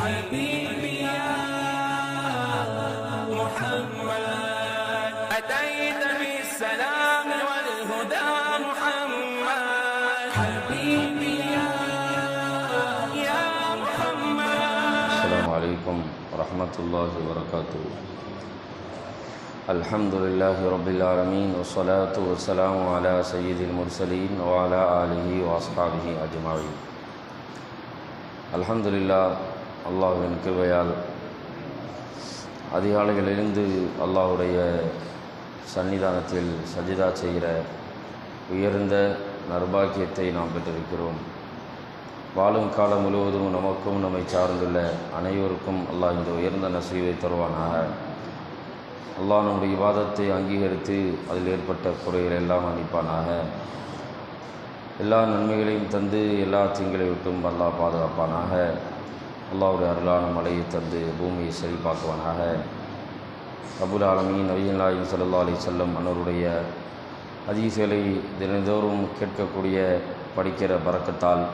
حبيبي يا محمد. أتيت بالسلام والهدى محمد. حبيبي يا محمد. السلام عليكم ورحمة الله وبركاته. الحمد لله رب العالمين والصلاة والسلام على سيد المرسلين وعلى آله وأصحابه أجمعين. الحمد لله அல்லாஹ்வின் கிருவையால் அதிகாலையில் அல்லாஹுடைய அல்லாஹ்வுடைய சன்னிதானத்தில் சஜிதா செய்கிற உயர்ந்த நர்பாக்கியத்தை நாம் பெற்றிருக்கிறோம். வாழும் காலம் முழுவதும் நமக்கும் நம்மை சார்ந்துள்ள அனைவருக்கும் அல்லாஹ் இந்த உயர்ந்த நசீவை தருவானாக. அல்லாஹ் நம்முடைய விவாதத்தை அங்கீகரித்து அதில் ஏற்பட்ட குறைகளை எல்லாம் மன்னிப்பானாக. எல்லா நன்மைகளையும் தந்து எல்லா தீங்களை விட்டும் அல்லாஹ் பாதுகாப்பானாக. அல்லாவுடைய அருளான மழையை தந்து பூமியை செழிப்பாக்குவானாக அபுல் ஆலமீன் நபியல்லாஹி ஸல்லல்லாஹு அலி செல்லம் அன்னருடைய ஹதீஸ்களை தினந்தோறும் கேட்கக்கூடிய படிக்கிற பறக்கத்தால்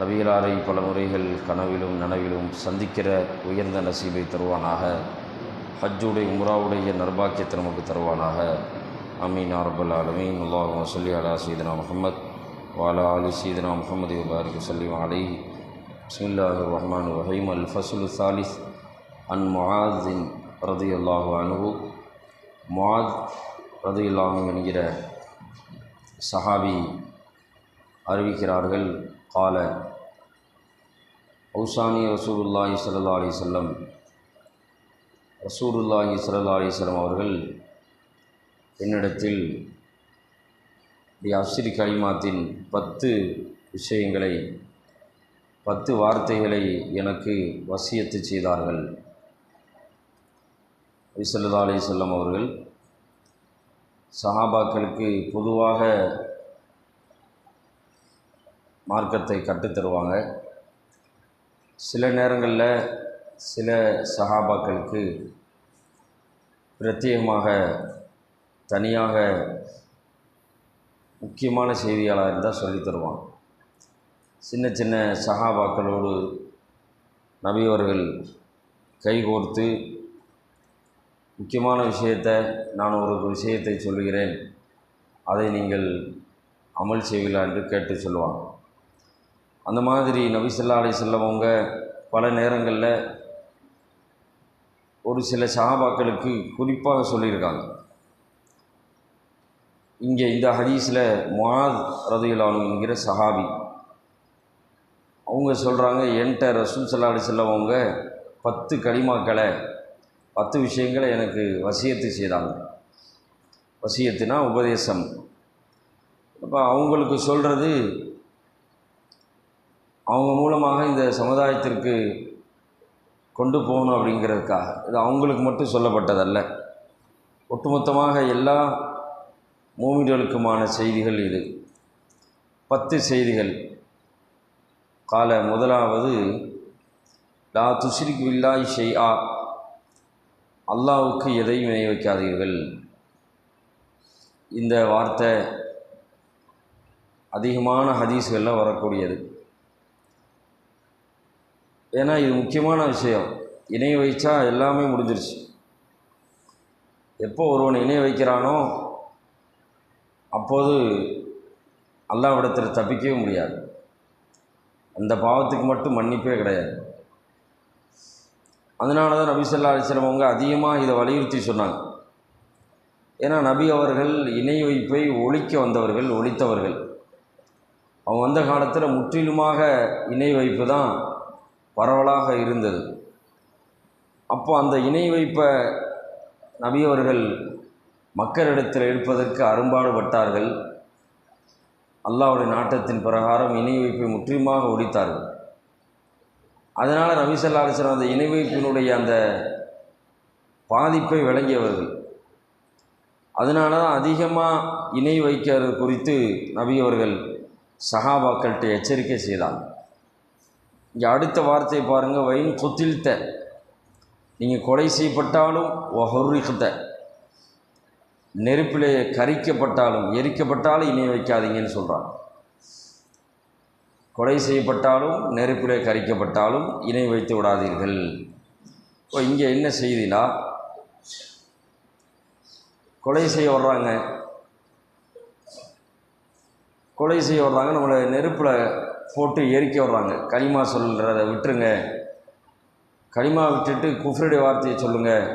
நபிகளாரை பல முறைகள் கனவிலும் நனவிலும் சந்திக்கிற உயர்ந்த நசீபை தருவானாக. ஹஜ்ஜுடைய உம்ராவுடைய நர்பாக்கியத்தை நமக்கு தருவானாக. அமீன் அரபுல் ஆலமீன். அல்லாஹ் சொல்லி அலா சீதனா முகமது வாலா அலி சீதனா முகமது பாரிக் சொல்லி அலை بسم الله الرحمن الرحيم الفصل الثالث சாலிஸ். معاذ رضي الله அல்லாஹு معاذ رضي الله عنه என்கிற சஹாபி அறிவிக்கிறார்கள். கால ஹவுசானி ரசூலுல்லாஹி சல்லா அலி சொல்லம் ரசூலுல்லாஹி சல்லா அலி சொல்லம் அவர்கள் என்னிடத்தில் தி அஸ்ரி கலிமாத்தின் பத்து விஷயங்களை பத்து வார்த்தைகளை எனக்கு வசியத்து செய்தார்கள். ஸல்லல்லாஹு அலி வஸல்லம் அவர்கள் சஹாபாக்களுக்கு பொதுவாக மார்க்கத்தை கற்றுத்தருவாங்க சில நேரங்களில் சில சஹாபாக்களுக்கு பிரத்யேகமாக தனியாக முக்கியமான செய்தியாளர் இருந்தால் சொல்லித் தருவான் சின்ன சின்ன சகாபாக்களோடு நபியவர்கள் கைகோர்த்து முக்கியமான விஷயத்தை நான் ஒரு விஷயத்தை சொல்லுகிறேன். அதை நீங்கள் அமல் செய்வீங்களா என்று கேட்டு சொல்லுவாங்க. அந்த மாதிரி நபி ஸல்லல்லாஹு செல்லவங்க பல நேரங்களில் ஒரு சில சகாபாக்களுக்கு குறிப்பாக சொல்லியிருக்காங்க. இங்கே இந்த ஹதீஸில் முஆத் ரதியுல்லானு என்கிற சஹாபி அவங்க சொல்கிறாங்க என்கிட்ட ரசூல் ஸல்லல்லாஹு செல்லவங்க பத்து களிமாக்களை பத்து விஷயங்களை எனக்கு வசியத்து செய்தாங்க. வசியத்துனா உபதேசம். அப்போ அவங்களுக்கு சொல்கிறது அவங்க மூலமாக இந்த சமுதாயத்திற்கு கொண்டு போகணும் அப்படிங்கிறதுக்காக. இது அவங்களுக்கு மட்டும் சொல்லப்பட்டதல்ல. ஒட்டுமொத்தமாக எல்லா மூமிகளுக்குமான செய்திகள் இது. பத்து செய்திகள். கால முதலாவது லா துஷ்ரிக் வில்லாய் ஷைஆ அல்லாவுக்கு எதையும் இணை வைக்காதீர்கள் இந்த வார்த்தை அதிகமான ஹதீஸ்களில் வரக்கூடியது ஏன்னா இது முக்கியமான விஷயம் இணை வைச்சா எல்லாமே முடிஞ்சிருச்சு எப்போ ஒருவன் இணை வைக்கிறானோ அப்போது அல்லாவிடத்தில் தப்பிக்கவே முடியாது அந்த பாவத்துக்கு மட்டும் மன்னிப்பே கிடையாது. அதனால தான் நபி சொல்லா அலிஸ்லம் அவங்க அதிகமாக இதை வலியுறுத்தி சொன்னாங்க. ஏன்னா நபி அவர்கள் இணை வைப்பை ஒழிக்க வந்தவர்கள் ஒழித்தவர்கள். அவங்க வந்த காலத்தில் முற்றிலுமாக இணை வைப்பு தான் பரவலாக இருந்தது. அப்போ அந்த இணை வைப்பை நபி அவர்கள் மக்களிடத்தில் எடுப்பதற்கு அரும்பாடுபட்டார்கள். அல்லாவுடைய நாட்டத்தின் பிரகாரம் இணை வைப்பை முற்றிலுமாக ஒழித்தார்கள். அதனால் நபி ஸல்லல்லாஹு அந்த இணை வைப்பினுடைய அந்த பாதிப்பை விளங்கியவர்கள். அதனால தான் அதிகமாக இணை வைக்கிறது குறித்து நபி அவர்கள் சஹாபாக்கள்கிட்ட எச்சரிக்கை செய்தாங்க. இங்கே அடுத்த வார்த்தையை பாருங்கள் வயின் சொத்தில்த்த நீங்கள் கொலை செய்யப்பட்டாலும் ஒஹொருத்த நெருப்பிலே கரிக்கப்பட்டாலும் எரிக்கப்பட்டாலும் இணை வைக்காதீங்கன்னு சொல்கிறான் கொலை செய்யப்பட்டாலும் நெருப்பிலே கரிக்கப்பட்டாலும் இணை வைத்து விடாதீர்கள். இப்போ இங்கே என்ன செய்தினா கொலை செய்ய வர்றாங்க. கொலை செய்ய வர்றாங்க நம்மளை நெருப்பில் போட்டு எரிக்க வர்றாங்க. களிமா சொல்கிறத விட்டுருங்க. களிமா விட்டுட்டு குஃப்ரடி வார்த்தையை சொல்லுங்கள்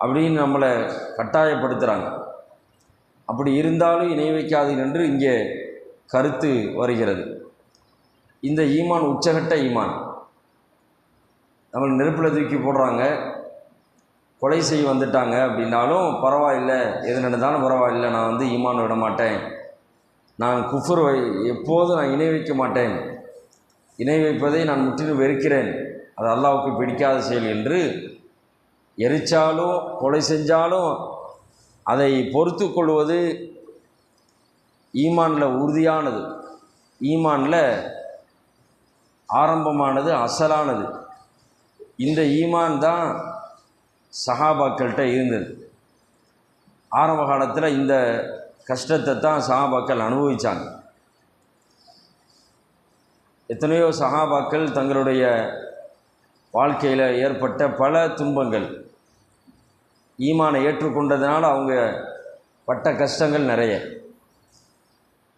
அப்படின்னு நம்மளை கட்டாயப்படுத்துகிறாங்க அப்படி இருந்தாலும் இணை வைக்காது என்று இங்கே கருத்து வருகிறது. இந்த ஈமான் உச்சகட்ட ஈமான். நம்மளை நெருப்பில் தூக்கி போடுறாங்க. கொலை செய்ய வந்துட்டாங்க அப்படின்னாலும் பரவாயில்லை. எது நடந்தாலும் பரவாயில்லை. நான் வந்து ஈமான் விட மாட்டேன். நான் குஃபர் வை எப்போதும் நான் இணை வைக்க மாட்டேன். இணை வைப்பதை நான் முற்றிலும் வெறுக்கிறேன். அது அல்லாவுக்கு பிடிக்காத செயல் என்று எரிச்சாலும் கொலை செஞ்சாலும் அதை பொறுத்து கொள்வது ஈமானில் உறுதியானது. ஈமானில் ஆரம்பமானது அசலானது. இந்த ஈமான் தான் சஹாபாக்கள்கிட்ட இருந்தது. ஆரம்ப காலத்தில் இந்த கஷ்டத்தை தான் சஹாபாக்கள் அனுபவித்தாங்க எத்தனையோ சஹாபாக்கள் தங்களுடைய வாழ்க்கையில் ஏற்பட்ட பல துன்பங்கள். ஈமானை ஏற்றுக்கொண்டதுனால அவங்க பட்ட கஷ்டங்கள் நிறைய.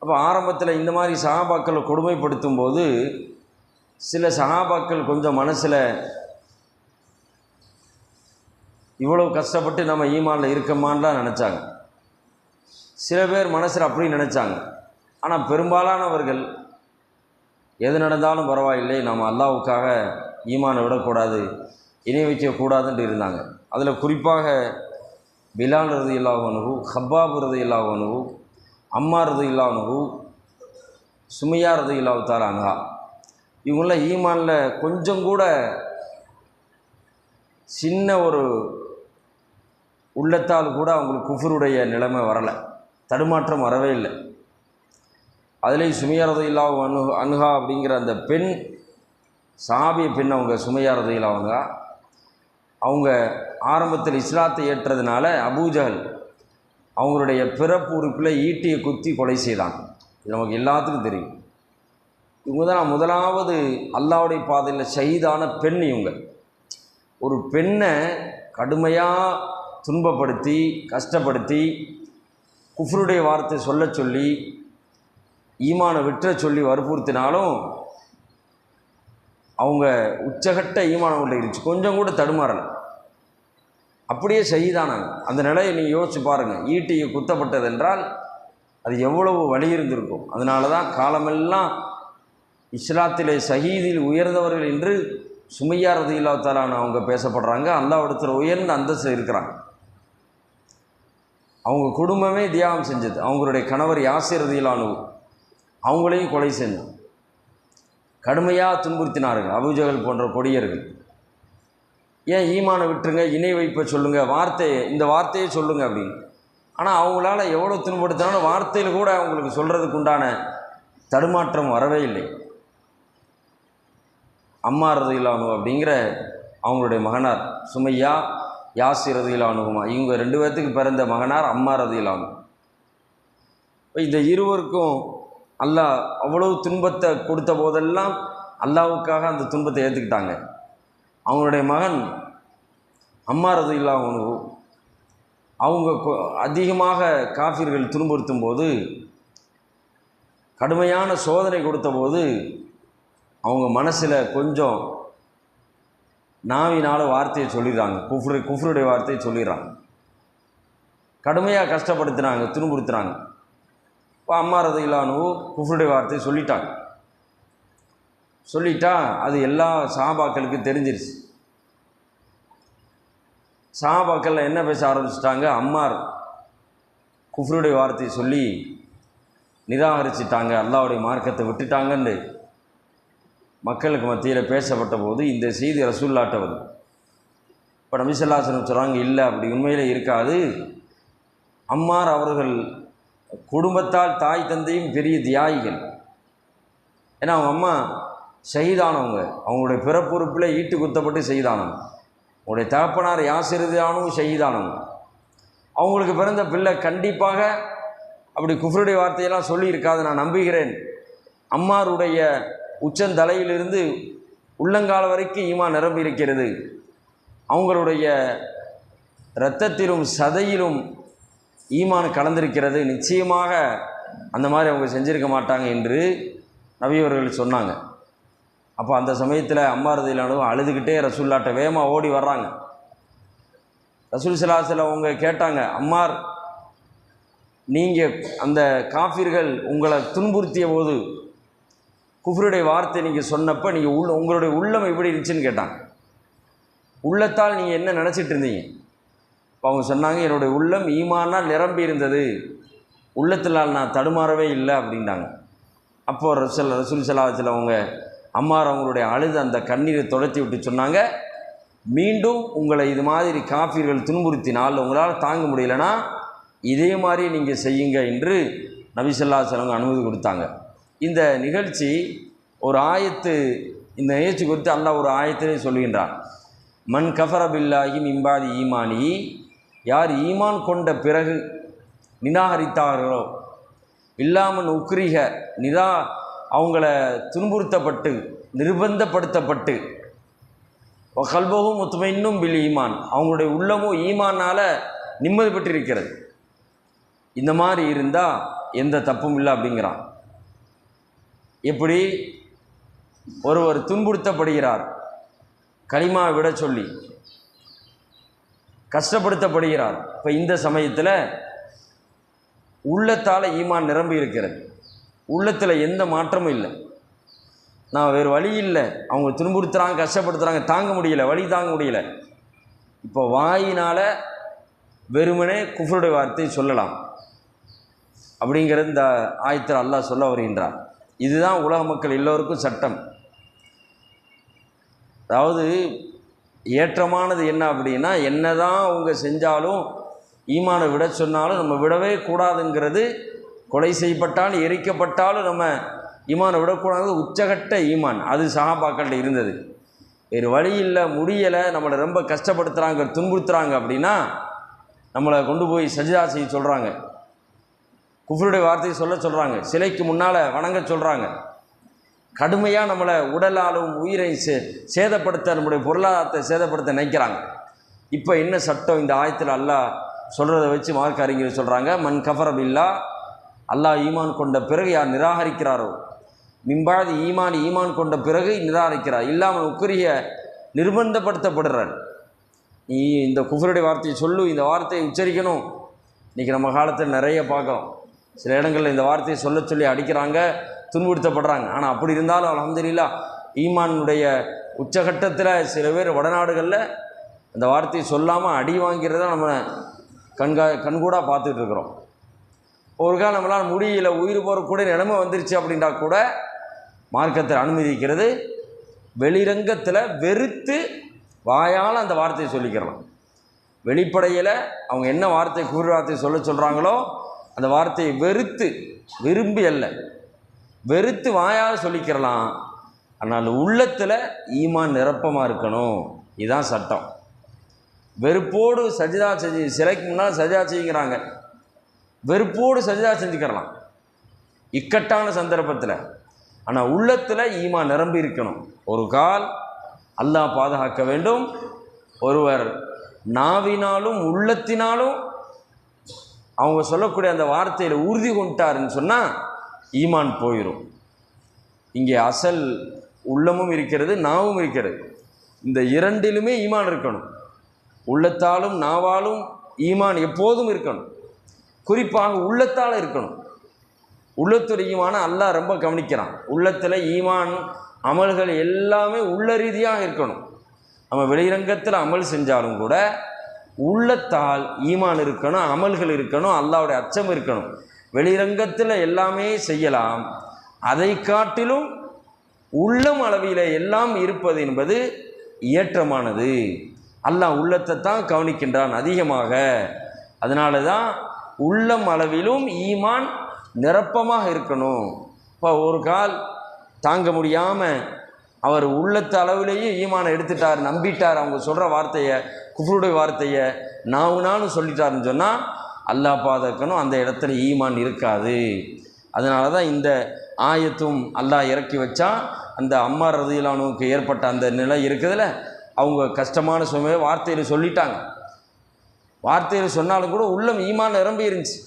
அப்போ ஆரம்பத்தில் இந்த மாதிரி சகாபாக்களை கொடுமைப்படுத்தும் போது சில சகாபாக்கள் கொஞ்சம் மனசில் இவ்வளோ கஷ்டப்பட்டு நம்ம ஈமானில் இருக்கமான்லாம் நினச்சாங்க. சில பேர் மனசில் அப்படி நினச்சாங்க. ஆனால் பெரும்பாலானவர்கள் எது நடந்தாலும் பரவாயில்லை நம்ம அல்லாவுக்காக ஈமானை விடக்கூடாது இணை வைக்கக்கூடாதுன்ட்டு இருந்தாங்க. அதில் குறிப்பாக பிலால் ரது இல்லாவனுகு ஹப்பாப் ரது இல்லாவனுகு அம்மா ரது இல்லாவனுகு சுமையா ரது அனுகா இவங்களாம் ஈமானில் கொஞ்சம் கூட சின்ன ஒரு உள்ளத்தால் கூட அவங்களுக்கு குஃபருடைய நிலைமை வரலை. தடுமாற்றம் வரவே இல்லை. அதுலேயும் சுமையாரதை இல்லா அனு அனுகா அப்படிங்கிற அந்த பெண் சாபிய பெண் அவங்க சுமையாரதை அவங்க அவங்க ஆரம்பத்தில் இஸ்லாத்தை ஏற்றதுனால அபூஜஹல் அவங்களுடைய பிறப்பு உறுப்பில் ஈட்டியை குத்தி கொலை செய்தான். இது நமக்கு எல்லாத்துக்கும் தெரியும். இவங்க தான் முதலாவது அல்லாவுடைய பாதையில் ஷஹீதான பெண் இவங்க. ஒரு பெண்ணை கடுமையாக துன்பப்படுத்தி கஷ்டப்படுத்தி குஃப்ருடைய வார்த்தை சொல்ல சொல்லி ஈமானை விட்டுற சொல்லி வற்புறுத்தினாலும் அவங்க உச்சகட்ட ஈமானம் கொண்டு இருந்துச்சு. கொஞ்சம் கூட தடுமாறலை. அப்படியே செய்தானாங்க அந்த நிலையை நீ யோசிச்சு பாருங்கள் ஈட்டியை குத்தப்பட்டதென்றால் அது எவ்வளவு வழி இருந்திருக்கும். அதனால தான் காலமெல்லாம் இஸ்லாத்திலே ஷஹீதில் உயர்ந்தவர்கள் என்று சுமையா ரதியில்லா அவங்க பேசப்படுறாங்க. அல்லாவிடத்தில் உயர்ந்த அந்தஸ்து இருக்கிறாங்க. அவங்க குடும்பமே தியாகம் செஞ்சது. அவங்களுடைய கணவர் யாசிர் ரதியிலானு அவங்களையும் கொலை செஞ்சான் கடுமையாக துன்புறுத்தினார்கள். அபுஜகல் போன்ற கொடியர்கள். ஏன் ஈமானை விட்டுருங்க இணை வைப்பை சொல்லுங்கள் வார்த்தையை இந்த வார்த்தையை சொல்லுங்கள் அப்படின்னு. ஆனால் அவங்களால எவ்வளோ துன்படுத்தினாலும் வார்த்தையில் கூட அவங்களுக்கு சொல்கிறதுக்கு உண்டான தடுமாற்றம் வரவே இல்லை. அம்மா ரதிலானு அப்படிங்கிற அவங்களுடைய மகனார் சுமையா யாசி ரதிலானுகுமா இவங்க ரெண்டு பேர்த்துக்கு பிறந்த மகனார் அம்மா ரதிலானு இந்த இருவருக்கும் அல்லாஹ் அவ்வளவு துன்பத்தை கொடுத்த போதெல்லாம் அல்லாவுக்காக அந்த துன்பத்தை ஏற்றுக்கிட்டாங்க அவங்களுடைய மகன் அம்மா இல்லாமனு அவங்க கொ- அதிகமாக காஃபிர்கள் துன்புறுத்தும் போது கடுமையான சோதனை கொடுத்த போது அவங்க மனசில் கொஞ்சம் நாவினால் வார்த்தையை சொல்லிடுறாங்க. குஃப்ரு குஃப்ருடைய வார்த்தையை சொல்லிடுறாங்க. கடுமையாக கஷ்டப்படுத்துகிறாங்க துன்புறுத்துகிறாங்க இப்போ அம்மா ரதையிலானு குஃப்ருடைய வார்த்தையை சொல்லிட்டாங்க. சொல்லிட்டா அது எல்லா சாபாக்களுக்கும் தெரிஞ்சிருச்சு. சாபாக்கள் என்ன பேச ஆரம்பிச்சிட்டாங்க? அம்மார் குஃப்ருடைய வார்த்தையை சொல்லி நிராகரிச்சிட்டாங்க. அல்லாவுடைய மார்க்கத்தை விட்டுட்டாங்கன்னு மக்களுக்கு மத்தியில் பேசப்பட்ட போது இந்த செய்தி ரசூல்லாட்ட வருது. இப்போ நபிசல்லாசனம் சொல்கிறாங்க இல்லை அப்படி உண்மையில் இருக்காது. அம்மார் அவர்கள் குடும்பத்தால் தாய் தந்தையும் பெரிய தியாகிகள். ஏன்னா அவங்க அம்மா செய்தானவங்க. அவங்களுடைய பிறப்புறுப்பில் ஈட்டு குத்தப்பட்டு செய்தானவங்க. அவங்களுடைய தகப்பனார் யாசிறுதானும் செய்தானவங்க. அவங்களுக்கு பிறந்த பிள்ளை கண்டிப்பாக அப்படி குஃப்ருடைய வார்த்தையெல்லாம் சொல்லியிருக்காது நான் நம்புகிறேன். அம்மாருடைய உச்சந்தலையிலிருந்து உள்ளங்கால வரைக்கும் ஈமான் நிரம்பி இருக்கிறது அவங்களுடைய இரத்தத்திலும் சதையிலும் ஈமான் கலந்திருக்கிறது. நிச்சயமாக அந்த மாதிரி அவங்க செஞ்சிருக்க மாட்டாங்க என்று நபியவர்கள் சொன்னாங்க. அப்போ அந்த சமயத்தில் அம்மாரதியிலானவும் அழுதுகிட்டே ரசூல்லாட்ட வேகமாக ஓடி வர்றாங்க. ரசூல் சலாசில் அவங்க கேட்டாங்க அம்மார் நீங்கள் அந்த காஃபிர்கள் உங்களை துன்புறுத்திய போது குஃபருடைய வார்த்தை நீங்கள் சொன்னப்போ நீங்கள் உள்ள உங்களுடைய உள்ளம் எப்படி இருந்துச்சுன்னு கேட்டாங்க. உள்ளத்தால் நீங்கள் என்ன நினச்சிட்டு இருந்தீங்க? இப்போ அவங்க சொன்னாங்க என்னுடைய உள்ளம் ஈமானால் நிரம்பி இருந்தது. உள்ளத்தினால் நான் தடுமாறவே இல்லை அப்படின்னாங்க. அப்போது ரசூல் ரசூல் சலாஹத்தில் அவங்க அம்மார் அவங்களுடைய அழுது அந்த கண்ணீரை தொடர்த்தி விட்டு சொன்னாங்க மீண்டும் உங்களை இது மாதிரி காஃபிர்கள் துன்புறுத்தினால் உங்களால் தாங்க முடியலனா இதே மாதிரி நீங்கள் செய்யுங்க என்று நபிசல்லா செலவங்க அனுமதி கொடுத்தாங்க. இந்த நிகழ்ச்சி ஒரு ஆயத்து இந்த நிகழ்ச்சி குறித்து அல்லாஹ் ஒரு ஆயத்திலே சொல்கின்றான். மண் கஃபரபில்லாஹி இம்பாதி மிம்பாதி ஈமானி யார் ஈமான் கொண்ட பிறகு நிராகரித்தார்களோ இல்லாமல் உக்ரிக நிரா அவங்கள துன்புறுத்தப்பட்டு நிர்பந்தப்படுத்தப்பட்டு கல்போகும் ஒத்துமை இன்னும் பில் ஈமான். அவங்களுடைய உள்ளமும் ஈமானால் நிம்மதி பெற்றிருக்கிறது. இந்த மாதிரி இருந்தால் எந்த தப்பும் இல்லை அப்படிங்கிறான். எப்படி? ஒருவர் துன்புறுத்தப்படுகிறார். களிமா விட சொல்லி கஷ்டப்படுத்தப்படுகிறார். இப்போ இந்த சமயத்தில் உள்ளத்தால் ஈமான் நிரம்பி இருக்கிறது. உள்ளத்தில் எந்த மாற்றமும் இல்லை. நான் வேறு வழி இல்லை. அவங்க துன்புறுத்துகிறாங்க கஷ்டப்படுத்துகிறாங்க தாங்க முடியல வழி தாங்க முடியல. இப்போ வாயினால் வெறுமனே குஃபருடைய வார்த்தை சொல்லலாம். அப்படிங்கிறது இந்த ஆயத்தில் அல்லாஹ் சொல்ல வருகின்றார் இதுதான் உலக மக்கள் எல்லோருக்கும் சட்டம். அதாவது ஏற்றமானது என்ன அப்படின்னா என்னதான் அவங்க செஞ்சாலும் ஈமானை விட சொன்னாலும் நம்ம விடவே கூடாதுங்கிறது கொலை செய்யப்பட்டாலும் எரிக்கப்பட்டாலும் நம்ம ஈமானை விடக்கூடாது. உச்சகட்ட ஈமான். அது சஹாபாக்கள்கிட்ட இருந்தது. வேறு வழி இல்லை முடியலை நம்மளை ரொம்ப கஷ்டப்படுத்துகிறாங்க துன்புறுத்துறாங்க அப்படின்னா நம்மளை கொண்டு போய் சஜிதா செய்ய சொல்கிறாங்க குஃபருடைய வார்த்தையை சொல்ல சொல்கிறாங்க சிலைக்கு முன்னால் வணங்க சொல்கிறாங்க கடுமையாக நம்மளை உடலாலும் உயிரை சே சேதப்படுத்த நம்முடைய பொருளாதாரத்தை சேதப்படுத்த நினைக்கிறாங்க. இப்போ என்ன சட்டம் இந்த ஆயத்தில் அல்லா சொல்கிறத வச்சு மார்க் அறிஞர் சொல்கிறாங்க மண் கஃபரபில்லா அல்லாஹ் ஈமான் கொண்ட பிறகு யார் நிராகரிக்கிறாரோ? மிம்பாதி ஈமான் ஈமான் கொண்ட பிறகு நிராகரிக்கிறார். இல்லாமல் உக்குரிய நிர்பந்தப்படுத்தப்படுறார். நீ இந்த குஃபருடைய வார்த்தையை சொல்லு இந்த வார்த்தையை உச்சரிக்கணும். இன்றைக்கி நம்ம காலத்தில் நிறைய பார்க்குறோம். சில இடங்களில் இந்த வார்த்தையை சொல்ல சொல்லி அடிக்கிறாங்க துன்புறுத்தப்படுறாங்க. ஆனால் அப்படி இருந்தாலும் அலமதுல்லா ஈமானுடைய உச்சகட்டத்தில் சில பேர் வடநாடுகளில் அந்த வார்த்தையை சொல்லாமல் அடி வாங்கிறத நம்ம கண்கா கண்கூடாக பார்த்துட்டு இருக்கிறோம். ஒரு காலம் நம்மளால் முடியல உயிர் போகக்கூடிய நிலைமை வந்துருச்சு அப்படின்றா கூட மார்க்கத்தில் அனுமதிக்கிறது. வெளிரங்கத்தில் வெறுத்து வாயால் அந்த வார்த்தையை சொல்லிக்கிறலாம். வெளிப்படையில் அவங்க என்ன வார்த்தை கூறு வார்த்தை சொல்ல சொல்கிறாங்களோ அந்த வார்த்தையை வெறுத்து விரும்பி அல்ல வெறுத்து வாயால் சொல்லிக்கிறலாம். ஆனால் உள்ளத்தில் ஈமான் நிரப்பமாக இருக்கணும். இதுதான் சட்டம். வெறுப்போடு சஜிதா செஞ்சு சிலைக்கு முன்னால் சஜிதா செய்கிறாங்க. வெறுப்போடு சஜிதா செஞ்சுக்கிறலாம். இக்கட்டான சந்தர்ப்பத்தில். ஆனால் உள்ளத்தில் ஈமான் நிரம்பி இருக்கணும். ஒரு கால் அல்லாஹ் பாதுகாக்க வேண்டும். ஒருவர் நாவினாலும் உள்ளத்தினாலும் அவங்க சொல்லக்கூடிய அந்த வார்த்தையில் உறுதி கொண்டாருன்னு சொன்னால் ஈமான் போயிடும் இங்கே அசல் உள்ளமும் இருக்கிறது நாவும் இருக்கிறது. இந்த இரண்டிலுமே ஈமான் இருக்கணும். உள்ளத்தாலும் நாவாலும் ஈமான் எப்போதும் இருக்கணும். குறிப்பாக உள்ளத்தால் இருக்கணும். உள்ளத்துடைய ஈமான அல்லாஹ் ரொம்ப கவனிக்கிறான். உள்ளத்தில் ஈமான் அமல்கள் எல்லாமே உள்ள ரீதியாக இருக்கணும். நம்ம வெளிரங்கத்தில் அமல் செஞ்சாலும் கூட உள்ளத்தால் ஈமான் இருக்கணும் அமல்கள் இருக்கணும் அல்லாவுடைய அச்சம் இருக்கணும். வெளிரங்கத்தில் எல்லாமே செய்யலாம். அதை காட்டிலும் உள்ளம் அளவில் எல்லாம் இருப்பது என்பது ஏற்றமானது. அல்லாஹ் உள்ளத்தை தான் கவனிக்கின்றான் அதிகமாக. அதனால தான் உள்ளம் அளவிலும் ஈமான் நிரப்பமாக இருக்கணும். இப்போ ஒரு கால் தாங்க முடியாமல் அவர் உள்ளத்த அளவிலேயே ஈமானை எடுத்துட்டார் நம்பிட்டார். அவங்க சொல்கிற வார்த்தையை குஃபருடைய வார்த்தையை நாவுனாலும் சொல்லிட்டாருன்னு சொன்னால் அல்லாஹ் பாதக்கணும் அந்த இடத்துல ஈமான் இருக்காது. அதனால தான் இந்த ஆயத்தும் அல்லாஹ் இறக்கி வச்சா அந்த அம்மா ரதியிலானுக்கு ஏற்பட்ட அந்த நிலை இருக்குதுல்ல? அவங்க கஷ்டமான சுமையை வார்த்தையில் சொல்லிட்டாங்க. வார்த்தையில் சொன்னாலும் கூட உள்ளம் ஈமான் நிரம்பி இருந்துச்சு.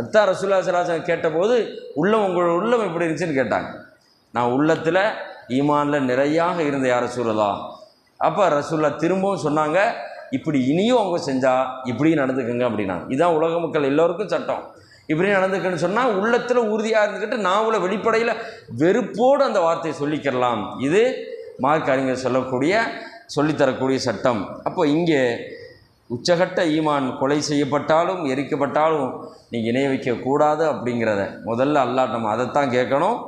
அத்தா ரசூல்லா சலாசன் கேட்டபோது உள்ளம் உங்களோட உள்ளம் எப்படி இருந்துச்சுன்னு கேட்டாங்க. நான் உள்ளத்தில் ஈமானில் நிறையாக இருந்த யார் ரசூலதா அப்போ ரசூல்லா திரும்பவும் சொன்னாங்க இப்படி இனியும் அவங்க செஞ்சால் இப்படியும் நடந்துக்கங்க அப்படின்னாங்க. இதுதான் உலக மக்கள் எல்லோருக்கும் சட்டம். இப்படி நடந்துக்கன்னு சொன்னால் உள்ளத்தில் உறுதியாக இருந்துக்கிட்டு நாவல வெளிப்படையில் வெறுப்போடு அந்த வார்த்தையை சொல்லிக்கிறலாம். இது மார்க் அறிஞர் சொல்லக்கூடிய சொல்லித்தரக்கூடிய சட்டம். அப்போ இங்கே உச்சகட்ட ஈமான் கொலை செய்யப்பட்டாலும் எரிக்கப்பட்டாலும் நீ இணைய வைக்கக்கூடாது அப்படிங்கிறத முதல்ல அல்லாஹ் நம்ம அதைத்தான் கேட்கணும்.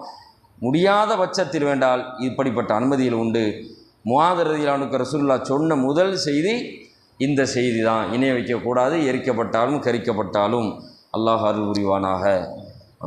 முடியாத பட்சத்தில் வேண்டால் இப்படிப்பட்ட அனுமதியில் உண்டு. முவாதரதியிலானுக்கு ரசூல்லா சொன்ன முதல் செய்தி இந்த செய்தி தான் இணைய வைக்கக்கூடாது எரிக்கப்பட்டாலும் கரிக்கப்பட்டாலும். அல்லாஹ் அருள் புரிவானாக.